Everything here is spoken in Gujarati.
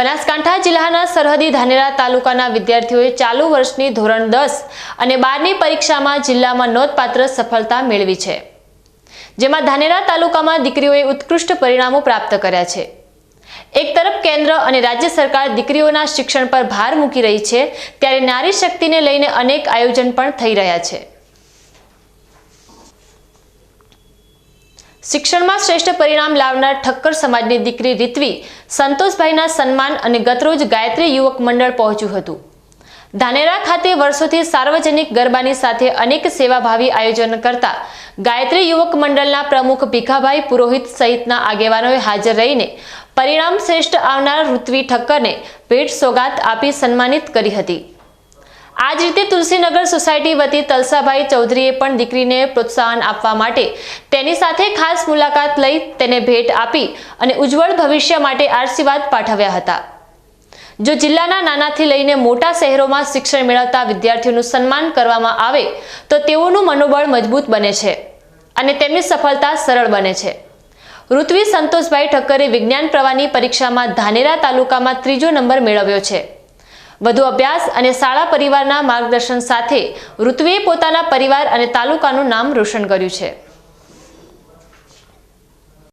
બનાસકાંઠા જિલ્લાના સરહદી ધાનેરા તાલુકાના વિદ્યાર્થીઓએ ચાલુ વર્ષની ધોરણ દસ અને બારની પરીક્ષામાં જિલ્લામાં નોંધપાત્ર સફળતા મેળવી છે. જેમાં ધાનેરા તાલુકામાં દીકરીઓએ ઉત્કૃષ્ટ પરિણામો પ્રાપ્ત કર્યા છે. એક તરફ કેન્દ્ર અને રાજ્ય સરકાર દીકરીઓના શિક્ષણ પર ભાર મૂકી રહી છે, ત્યારે નારી શક્તિને લઈને અનેક આયોજન પણ થઈ રહ્યા છે. શિક્ષણમાં શ્રેષ્ઠ પરિણામ લાવનાર ઠક્કર સમાજની દીકરી રીતવી સંતોષભાઈના સન્માન અને ગતરોજ ગાયત્રી યુવક મંડળ પહોંચ્યું હતું. ધાનેરા ખાતે વર્ષોથી સાર્વજનિક ગરબાની સાથે અનેક સેવાભાવી આયોજન કરતા ગાયત્રી યુવક મંડળના પ્રમુખ ભીખાભાઈ પુરોહિત સહિતના આગેવાનોએ હાજર રહીને પરિણામ શ્રેષ્ઠ આવનાર ઋત્વી ઠક્કરને ભેટ સોગાત આપી સન્માનિત કરી હતી. આ જ રીતે તુલસીનગર સોસાયટી વતી તલસાભાઈ ચૌધરીએ પણ દીકરીને પ્રોત્સાહન આપવા માટે તેની સાથે ખાસ મુલાકાત લઈ તેને ભેટ આપી અને ઉજ્જવળ ભવિષ્ય માટે આશીર્વાદ પાઠવ્યા હતા. જો જિલ્લાના નાનાથી લઈને મોટા શહેરોમાં શિક્ષણ મેળવતા વિદ્યાર્થીઓનું સન્માન કરવામાં આવે, તો તેઓનું મનોબળ મજબૂત બને છે અને તેમની સફળતા સરળ બને છે. ઋત્વી સંતોષભાઈ ઠક્કરે વિજ્ઞાન પ્રવાહની પરીક્ષામાં ધાનેરા તાલુકામાં ત્રીજો નંબર મેળવ્યો છે. વધુ અભ્યાસ અને શાળા પરિવારના માર્ગદર્શન સાથે ઋત્વીએ પોતાના પરિવાર અને તાલુકાનું નામ રોશન કર્યું છે.